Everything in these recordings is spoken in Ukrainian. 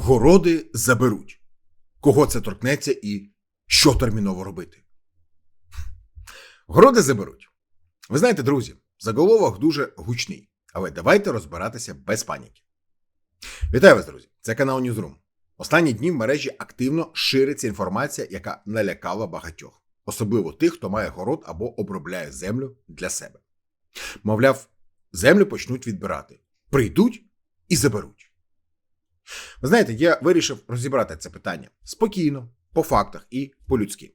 Городи заберуть. Кого це торкнеться і що терміново робити? Городи заберуть. Ви знаєте, друзі, заголовок дуже гучний, але давайте розбиратися без паніки. Вітаю вас, друзі! Це канал Newsroom. Останні дні в мережі активно шириться інформація, яка налякала багатьох, особливо тих, хто має город або обробляє землю для себе. Мовляв, землю почнуть відбирати, прийдуть і заберуть. Ви знаєте, я вирішив розібрати це питання спокійно, по фактах і по-людськи.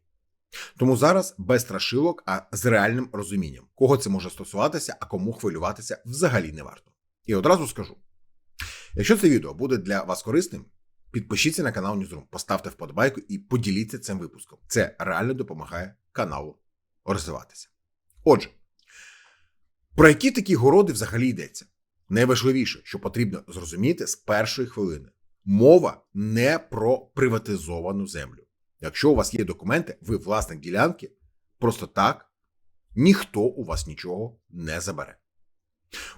Тому зараз без страшилок, а з реальним розумінням, кого це може стосуватися, а кому хвилюватися взагалі не варто. І одразу скажу: якщо це відео буде для вас корисним, підпишіться на канал Newsroom, поставте вподобайку і поділіться цим випуском. Це реально допомагає каналу розвиватися. Отже, про які такі городи взагалі йдеться? Найважливіше, що потрібно зрозуміти з першої хвилини, мова не про приватизовану землю. Якщо у вас є документи, ви власник ділянки, просто так ніхто у вас нічого не забере.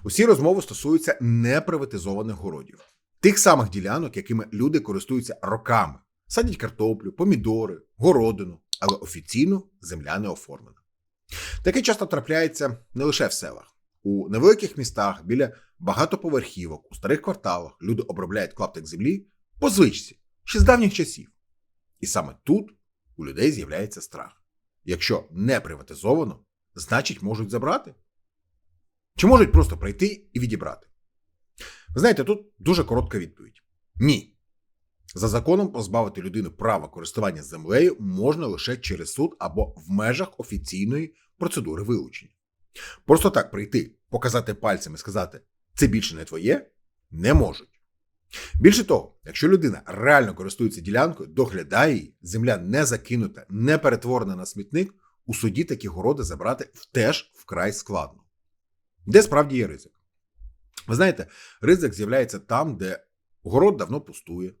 Усі розмови стосуються неприватизованих городів, тих самих ділянок, якими люди користуються роками, садять картоплю, помідори, городину, але офіційно земля не оформлена. Таке часто трапляється не лише в селах. У невеликих містах біля багатоповерхівок, у старих кварталах люди обробляють клаптик землі по звичці ще з давніх часів. І саме тут у людей з'являється страх. Якщо не приватизовано, значить можуть забрати. Чи можуть просто прийти і відібрати? Ви знаєте, тут дуже коротка відповідь: ні. За законом позбавити людину права користування землею можна лише через суд або в межах офіційної процедури вилучення. Просто так прийти, показати пальцем і сказати це більше не твоє, не можуть. Більше того, якщо людина реально користується ділянкою, доглядає її, земля не закинута, не перетворена на смітник, у суді такі городи забрати теж вкрай складно. Де справді є ризик? Ви знаєте, ризик з'являється там, де город давно пустує,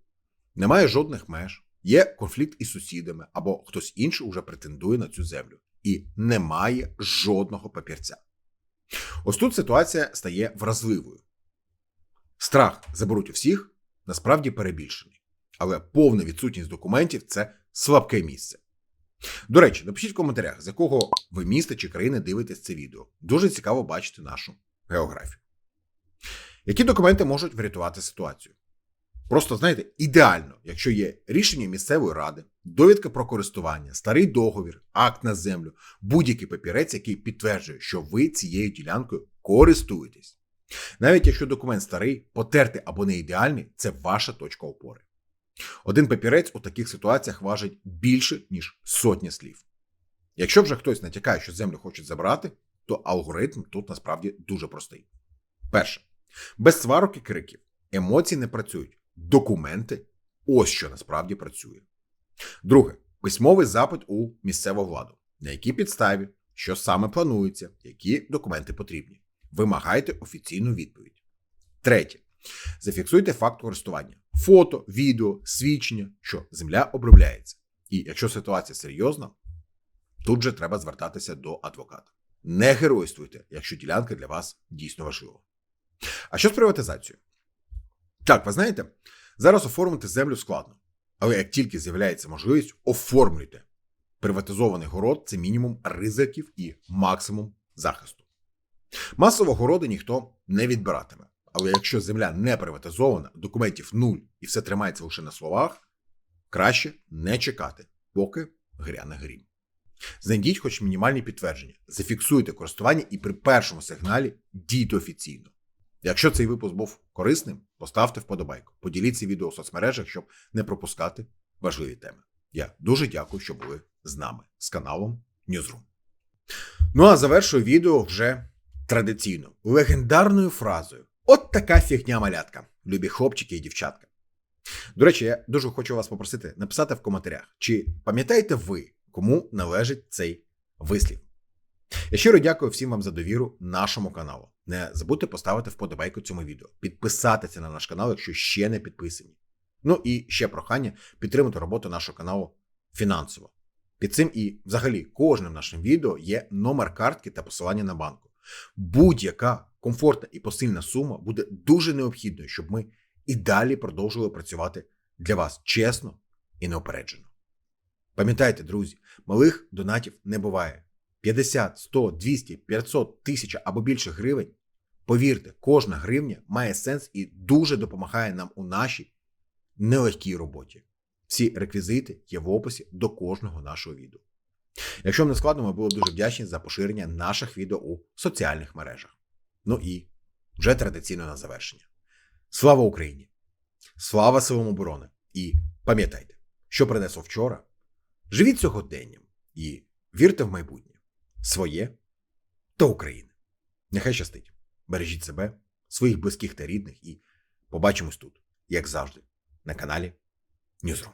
немає жодних меж, є конфлікт із сусідами, або хтось інший уже претендує на цю землю, і немає жодного папірця. Ось тут ситуація стає вразливою. Страх заберуть у всіх насправді перебільшений, але повна відсутність документів це слабке місце. До речі, напишіть в коментарях, з якого ви міста чи країни дивитесь це відео. Дуже цікаво бачити нашу географію. Які документи можуть врятувати ситуацію? Просто знаєте, ідеально, якщо є рішення місцевої ради, довідка про користування, старий договір, акт на землю, будь-який папірець, який підтверджує, що ви цією ділянкою користуєтесь. Навіть якщо документ старий, потертий або не ідеальний, це ваша точка опори. Один папірець у таких ситуаціях важить більше, ніж сотня слів. Якщо вже хтось натякає, що землю хочуть забрати, то алгоритм тут насправді дуже простий. Перше, без сварок і криків, емоції не працюють, документи ось що насправді працює. Друге, письмовий запит у місцеву владу, на якій підставі, що саме планується, які документи потрібні. Вимагайте офіційну відповідь. Третє. Зафіксуйте факт користування. Фото, відео, свідчення, що земля обробляється. І якщо ситуація серйозна, тут же треба звертатися до адвоката. Не геройствуйте, якщо ділянка для вас дійсно важлива. А що з приватизацією? Так, ви знаєте, зараз оформити землю складно. Але як тільки з'являється можливість, оформлюйте. Приватизований город це мінімум ризиків і максимум захисту. Масово городи ніхто не відбиратиме. Але якщо земля не приватизована, документів нуль і все тримається лише на словах, краще не чекати, поки гряне грім. Знайдіть хоч мінімальні підтвердження, зафіксуйте користування і при першому сигналі дійте офіційно. Якщо цей випуск був корисним, поставте вподобайку, поділіться відео в соцмережах, щоб не пропускати важливі теми. Я дуже дякую, що були з нами з каналом Newsroom. Ну а завершую відео вже традиційно легендарною фразою: От така фігня малятка, любі хлопчики і дівчатка. До речі, я дуже хочу вас попросити написати в коментарях, чи пам'ятаєте ви, кому належить цей вислів. Я щиро дякую всім вам за довіру нашому каналу. Не забудьте поставити вподобайку цьому відео, підписатися на наш канал, якщо ще не підписані. Ну і ще прохання підтримати роботу нашого каналу фінансово. Під цим і взагалі кожним нашим відео є номер картки та посилання на банку. Будь-яка комфортна і посильна сума буде дуже необхідною, щоб ми і далі продовжували працювати для вас чесно і неопереджено. Пам'ятайте, друзі, малих донатів не буває. 50, 100, 200, 500, 1000 або більше гривень. Повірте, кожна гривня має сенс і дуже допомагає нам у нашій нелегкій роботі. Всі реквізити є в описі до кожного нашого відео. Якщо вам не складно, ми були дуже вдячні за поширення наших відео у соціальних мережах. Ну і вже традиційно на завершення. Слава Україні! Слава силам оборони! І пам'ятайте, що принесло вчора. Живіть сьогоденням і вірте в майбутнє своє та України. Нехай щастить. Бережіть себе, своїх близьких та рідних, і побачимось тут, як завжди, на каналі Ньюзрум.